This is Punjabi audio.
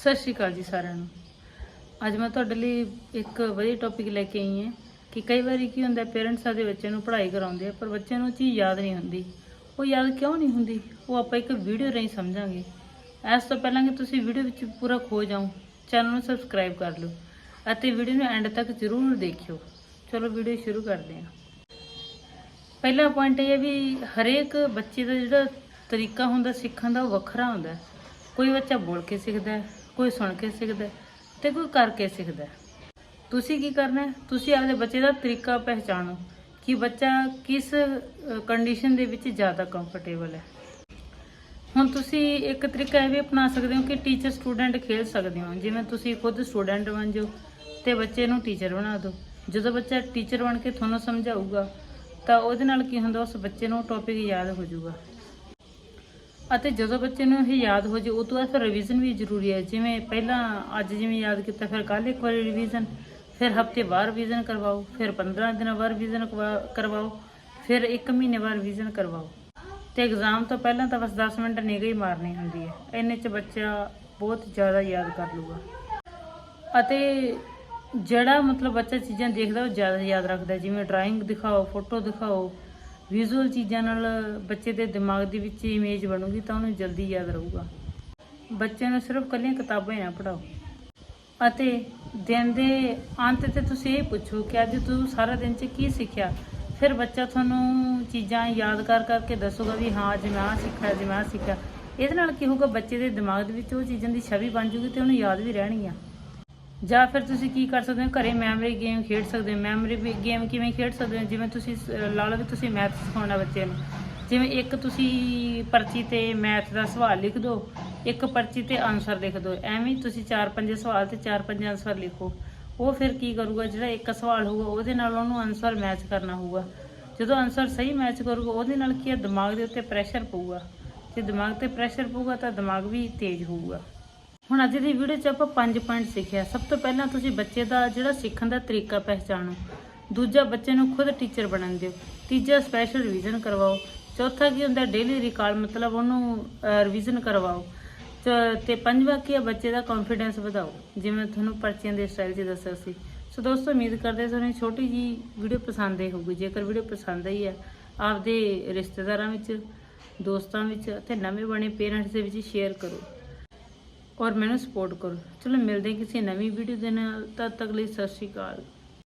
ਸਤਿ ਸ਼੍ਰੀ ਅਕਾਲ ਜੀ ਸਾਰਿਆਂ ਨੂੰ। ਅੱਜ ਮੈਂ ਤੁਹਾਡੇ ਲਈ ਇੱਕ ਵਧੀਆ ਟੌਪਿਕ ਲੈ ਕੇ ਆਈ ਹਾਂ ਕਿ ਕਈ ਵਾਰੀ ਕੀ ਹੁੰਦਾ ਪੇਰੈਂਟਸ ਆਦੇ ਬੱਚੇ ਨੂੰ ਪੜ੍ਹਾਈ ਕਰਾਉਂਦੇ ਆ, ਪਰ ਬੱਚੇ ਨੂੰ ਉਹ ਚੀਜ਼ ਯਾਦ ਨਹੀਂ ਹੁੰਦੀ। ਉਹ ਯਾਦ ਕਿਉਂ ਨਹੀਂ ਹੁੰਦੀ? ਉਹ ਆਪਾਂ ਇੱਕ ਵੀਡੀਓ ਰਾਹੀਂ ਸਮਝਾਂਗੇ। ਇਸ ਤੋਂ ਪਹਿਲਾਂ ਕਿ ਤੁਸੀਂ ਵੀਡੀਓ ਵਿੱਚ ਪੂਰਾ ਖੋ ਜਾਓ ਚੈਨਲ ਨੂੰ ਸਬਸਕ੍ਰਾਈਬ ਕਰ ਲਓ ਅਤੇ ਵੀਡੀਓ ਨੂੰ ਐਂਡ ਤੱਕ ਜ਼ਰੂਰ ਦੇਖਿਓ। ਚਲੋ ਵੀਡੀਓ ਸ਼ੁਰੂ ਕਰਦੇ ਹਾਂ। ਪਹਿਲਾ ਪੁਆਇੰਟ ਇਹ ਹੈ ਵੀ ਹਰੇਕ ਬੱਚੇ ਦਾ ਜਿਹੜਾ ਤਰੀਕਾ ਹੁੰਦਾ, ਸਿੱਖਣ ਦਾ ਉਹ ਵੱਖਰਾ ਹੁੰਦਾ। ਕੋਈ ਬੱਚਾ ਬੋਲ ਕੇ ਸਿੱਖਦਾ ਹੈ ਕੋਈ ਸੁਣ ਕੇ ਸਿੱਖਦਾ ਹੈ ਤੇ ਕੋਈ ਕਰਕੇ ਸਿੱਖਦਾ ਤੁਸੀਂ ਕੀ ਕਰਨਾ ਤੁਸੀਂ ਆਪਦੇ ਬੱਚੇ ਦਾ ਤਰੀਕਾ ਪਹਿਚਾਣੋ ਕਿ ਬੱਚਾ ਕਿਸ ਕੰਡੀਸ਼ਨ ਦੇ ਵਿੱਚ ਜ਼ਿਆਦਾ ਕੰਫਰਟੇਬਲ ਹੈ। ਹੁਣ ਤੁਸੀਂ ਇੱਕ ਤਰੀਕਾ ਇਹ ਵੀ ਅਪਣਾ ਸਕਦੇ ਹੋ ਕਿ ਟੀਚਰ ਸਟੂਡੈਂਟ ਖੇਲ ਸਕਦੇ ਹੋ। ਜਿਵੇਂ ਤੁਸੀਂ ਖੁਦ ਸਟੂਡੈਂਟ ਬਣ ਜਾਓ ਤੇ ਬੱਚੇ ਨੂੰ ਟੀਚਰ ਬਣਾ ਦਿਓ। ਜਦੋਂ ਬੱਚਾ ਟੀਚਰ ਬਣ ਕੇ ਤੁਹਾਨੂੰ ਸਮਝਾਊਗਾ ਤਾਂ ਉਹਦੇ ਨਾਲ ਕੀ ਹੁੰਦਾ, ਉਸ ਬੱਚੇ ਨੂੰ ਟੌਪਿਕ ਯਾਦ ਹੋ ਜਾਊਗਾ। ਅਤੇ ਜਦੋਂ ਬੱਚੇ ਨੂੰ ਇਹ ਯਾਦ ਹੋ ਜੇ ਉਹ ਤੋਂ ਬਾਅਦ ਫਿਰ ਰਿਵੀਜ਼ਨ ਵੀ ਜ਼ਰੂਰੀ ਹੈ। ਜਿਵੇਂ ਪਹਿਲਾਂ ਅੱਜ ਜਿਵੇਂ ਯਾਦ ਕੀਤਾ, ਫਿਰ ਕੱਲ ਇੱਕ ਵਾਰੀ ਰਿਵੀਜ਼ਨ ਫਿਰ ਹਫ਼ਤੇ ਬਾਅਦ ਰਿਵੀਜ਼ਨ ਕਰਵਾਓ, ਫਿਰ 15 ਦਿਨਾਂ ਬਾਅਦ ਰਿਵੀਜ਼ਨ ਕਰਵਾਓ, ਫਿਰ 1 ਮਹੀਨੇ ਬਾਅਦ ਰਿਵੀਜ਼ਨ ਕਰਵਾਓ। ਤੇ ਐਗਜ਼ਾਮ ਤੋਂ ਪਹਿਲਾਂ ਤਾਂ ਬਸ 10 ਮਿੰਟ ਨਿਗਾਹ ਹੀ ਮਾਰਨੀ ਹੁੰਦੀ ਹੈ। ਇੰਨੇ ਚ ਬੱਚਾ ਬਹੁਤ ਜ਼ਿਆਦਾ ਯਾਦ ਕਰ ਲੂਗਾ। ਅਤੇ ਜਿਹੜਾ ਮਤਲਬ ਬੱਚਾ ਚੀਜ਼ਾਂ ਦੇਖਦਾ, ਉਹ ਜ਼ਿਆਦਾ ਯਾਦ ਰੱਖਦਾ ਜਿਵੇਂ ਡਰਾਇੰਗ ਦਿਖਾਓ ਫੋਟੋ ਦਿਖਾਓ ਵਿਜ਼ੂਅਲ ਚੀਜ਼ਾਂ ਨਾਲ ਬੱਚੇ ਦੇ ਦਿਮਾਗ ਦੇ ਵਿੱਚ ਇਮੇਜ ਬਣੂਗੀ ਤਾਂ ਉਹਨੂੰ ਜਲਦੀ ਯਾਦ ਰਹੂਗਾ। ਬੱਚਿਆਂ ਨੂੰ ਸਿਰਫ ਕੱਲੀਆਂ ਕਿਤਾਬਾਂ ਹੀ ਨਾ ਪੜਾਓ ਅਤੇ ਦਿਨ ਦੇ ਅੰਤ ਤੇ ਤੁਸੀਂ ਇਹ ਪੁੱਛੋ ਕਿ ਅੱਜ ਤੂੰ ਸਾਰਾ ਦਿਨ 'ਚ ਕੀ ਸਿੱਖਿਆ? ਫਿਰ ਬੱਚਾ ਤੁਹਾਨੂੰ ਚੀਜ਼ਾਂ ਯਾਦ ਕਰ ਕਰਕੇ ਦੱਸੂਗਾ ਵੀ ਹਾਂ, ਅੱਜ ਮੈਂ ਸਿੱਖਿਆ, ਅੱਜ ਮੈਂ ਸਿੱਖਿਆ। ਇਹਦੇ ਨਾਲ ਕੀ ਹੋਊਗਾ? ਬੱਚੇ ਦੇ ਦਿਮਾਗ ਦੇ ਵਿੱਚ ਉਹ ਚੀਜ਼ਾਂ ਦੀ ਛਵੀ ਬਣ ਜੂਗੀ ਤੇ ਉਹਨੂੰ ਯਾਦ ਵੀ ਰਹਿਣਗੀਆਂ ਜਾਂ ਫਿਰ ਤੁਸੀਂ ਕੀ ਕਰ ਸਕਦੇ ਹੋ? ਘਰੇ ਮੈਮਰੀ ਗੇਮ ਖੇਡ ਸਕਦੇ ਹੋ। ਮੈਮਰੀ ਗੇਮ ਕਿਵੇਂ ਖੇਡ ਸਕਦੇ ਹੋ? ਜਿਵੇਂ ਤੁਸੀਂ ਸ- ਲਾ ਲਓ ਵੀ ਤੁਸੀਂ ਮੈਥ ਸਿਖਾਉਣਾ ਬੱਚੇ ਨੂੰ। ਜਿਵੇਂ ਇੱਕ ਤੁਸੀਂ ਪਰਚੀ ਤੇ ਮੈਥ ਦਾ ਸਵਾਲ ਲਿਖ ਦਿਓ ਇੱਕ ਪਰਚੀ ਤੇ ਆਨਸਰ ਲਿਖ ਦਿਓ ਐਵੇਂ ਤੁਸੀਂ ਚਾਰ ਪੰਜ ਸਵਾਲ ਤੇ ਚਾਰ ਪੰਜ ਆਨਸਰ ਲਿਖੋ। ਉਹ ਫਿਰ ਕੀ ਕਰੂਗਾ? ਜਿਹੜਾ ਇੱਕ ਸਵਾਲ ਹੋਊਗਾ, ਉਹਦੇ ਨਾਲ ਉਹਨੂੰ ਆਨਸਰ ਮੈਚ ਕਰਨਾ ਹੋਊਗਾ। ਜਦੋਂ ਆਨਸਰ ਸਹੀ ਮੈਚ ਕਰੂਗਾ, ਉਹਦੇ ਨਾਲ ਕੀ ਹੈ ਦਿਮਾਗ ਦੇ ਉੱਤੇ ਪ੍ਰੈਸ਼ਰ ਪਊਗਾ। ਜੇ ਦਿਮਾਗ ਤੇ ਪ੍ਰੈਸ਼ਰ ਪਊਗਾ ਤਾਂ ਦਿਮਾਗ ਵੀ ਤੇਜ਼ ਹੋਊਗਾ। ਹੁਣ ਅੱਜ ਦੀ ਵੀਡੀਓ 'ਚ ਆਪਾਂ ਪੰਜ ਪੁਆਇੰਟ ਸਿੱਖਿਆ। ਸਭ ਤੋਂ ਪਹਿਲਾਂ ਤੁਸੀਂ ਬੱਚੇ ਦਾ ਜਿਹੜਾ ਸਿੱਖਣ ਦਾ ਤਰੀਕਾ ਪਹਿਚਾਣੋ। ਦੂਜਾ, ਬੱਚੇ ਨੂੰ ਖੁਦ ਟੀਚਰ ਬਣਨ ਦਿਓ। ਤੀਜਾ ਸਪੈਸ਼ਲ ਰਿਵੀਜ਼ਨ ਕਰਵਾਓ। ਚੌਥਾ, ਕੀ ਹੁੰਦਾ ਡੇਲੀ ਰਿਕਾਲ ਮਤਲਬ ਉਹਨੂੰ ਰਿਵੀਜ਼ਨ ਕਰਵਾਓ। ਚ- ਤੇ ਪੰਜਵਾਂ, ਕੀ ਹੈ ਬੱਚੇ ਦਾ ਕੌਨਫੀਡੈਂਸ ਵਧਾਓ। ਜਿਵੇਂ ਤੁਹਾਨੂੰ ਪਰਚੀਆਂ ਦੇ ਸਟਾਈਲ 'ਚ ਦੱਸਿਆ ਸੀ। ਸੋ ਦੋਸਤੋ, ਉਮੀਦ ਕਰਦੇ ਤੁਹਾਨੂੰ ਛੋਟੀ ਜੀ ਵੀਡੀਓ ਪਸੰਦ ਆਈ ਹੋਊਗੀ। ਜੇਕਰ ਵੀਡੀਓ ਪਸੰਦ ਆਈ ਹੈ, ਆਪਦੇ ਰਿਸ਼ਤੇਦਾਰਾਂ ਵਿੱਚ, ਦੋਸਤਾਂ ਵਿੱਚ ਅਤੇ ਨਵੇਂ ਬਣੇ ਪੇਰੈਂਟਸ ਦੇ ਵਿੱਚ ਸ਼ੇਅਰ ਕਰੋ। ਔਰ ਮੈਨੂੰ ਸਪੋਰਟ ਕਰੋ। ਚਲੋ ਮਿਲਦੇ ਕਿਸੇ ਨਵੀਂ ਵੀਡੀਓ ਦੇ ਨਾਲ। ਤਦ ਤੱਕ ਲਈ ਸਤਿ ਸ਼੍ਰੀ ਅਕਾਲ।